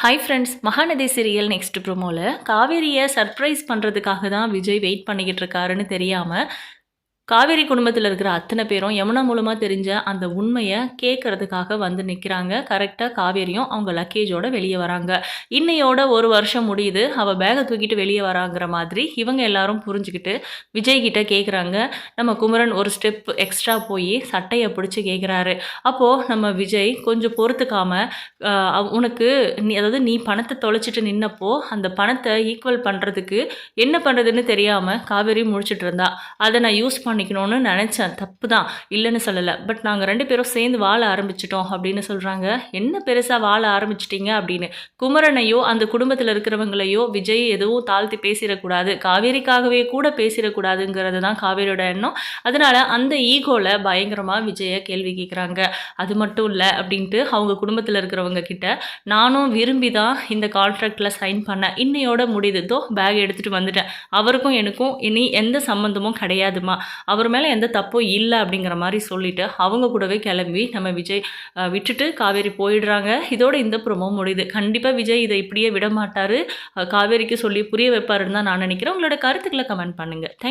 Hi friends Mahanadhi serial next ப்ரோமோவில் காவேரியை surprise பண்ணுறதுக்காக தான் விஜய் வெயிட் பண்ணிக்கிட்டு இருக்காருன்னு தெரியாமல் காவேரி குடும்பத்தில் இருக்கிற அத்தனை பேரும் யமுனா மூலமாக தெரிஞ்ச அந்த உண்மையை கேட்கறதுக்காக வந்து நிற்கிறாங்க கரெக்டாக காவேரியும் அவங்க லக்கேஜோட வெளியே வராங்க. இன்னையோட ஒரு வருஷம் முடியுது. அவள் பேகை தூக்கிட்டு வெளியே வராங்கிற மாதிரி இவங்க எல்லாரும் புரிஞ்சுக்கிட்டு விஜய் கிட்ட கேட்குறாங்க நம்ம குமரன் ஒரு ஸ்டெப் எக்ஸ்ட்ரா போய் சட்டையை பிடிச்சி கேட்குறாரு அப்போது நம்ம விஜய் கொஞ்சம் பொறுத்துக்காம உனக்கு நீ அதாவது நீ பணத்தை தொலைச்சிட்டு நின்னப்போ அந்த பணத்தை ஈக்குவல் பண்ணுறதுக்கு என்ன பண்ணுறதுன்னு தெரியாமல் காவேரி முடிச்சிட்டு இருந்தா. அதை நான் யூஸ் பண்ண பண்ணிக்கணும்னு நினச்சேன். தப்பு தான் இல்லைன்னு சொல்லலை. பட் நாங்கள் ரெண்டு பேரும் சேர்ந்து வாழ ஆரம்பிச்சிட்டோம் அப்படின்னு சொல்கிறாங்க என்ன பெருசாக வாழ ஆரம்பிச்சிட்டிங்க அப்படின்னு? குமரனையோ அந்த குடும்பத்தில் இருக்கிறவங்களையோ விஜய் எதுவும் தாழ்த்தி பேசிடக்கூடாது. காவேரிக்காகவே கூட பேசிடக்கூடாதுங்கிறது தான் காவேரியோட எண்ணம். அதனால் அந்த ஈகோவில் பயங்கரமாக விஜயை கேள்வி கேட்குறாங்க அது மட்டும் இல்லை அப்படின்ட்டு அவங்க குடும்பத்தில் இருக்கிறவங்க கிட்ட நானும் விரும்பி தான் இந்த கான்ட்ராக்டில் சைன் பண்ணேன் இன்னையோட முடியுது. பேக் எடுத்துகிட்டு வந்துட்டேன். அவருக்கும் எனக்கும் இனி எந்த சம்மந்தமும் கிடையாதுமா. அவர் மேலே எந்த தப்பும் இல்லை அப்படிங்கிற மாதிரி சொல்லிட்டு அவங்க கூடவே கிளம்பி நம்ம விஜய் விட்டுட்டு காவேரி போயிடுறாங்க. இதோட இந்த ப்ரோமோ முடியுது. கண்டிப்பாக விஜய் இதை இப்படியே விட மாட்டார் காவேரிக்கு சொல்லி புரிய வைப்பாருன்னு தான் நான் நினைக்கிறேன். உங்களோட கருத்துக்களை கமெண்ட் பண்ணுங்கள் தேங்க்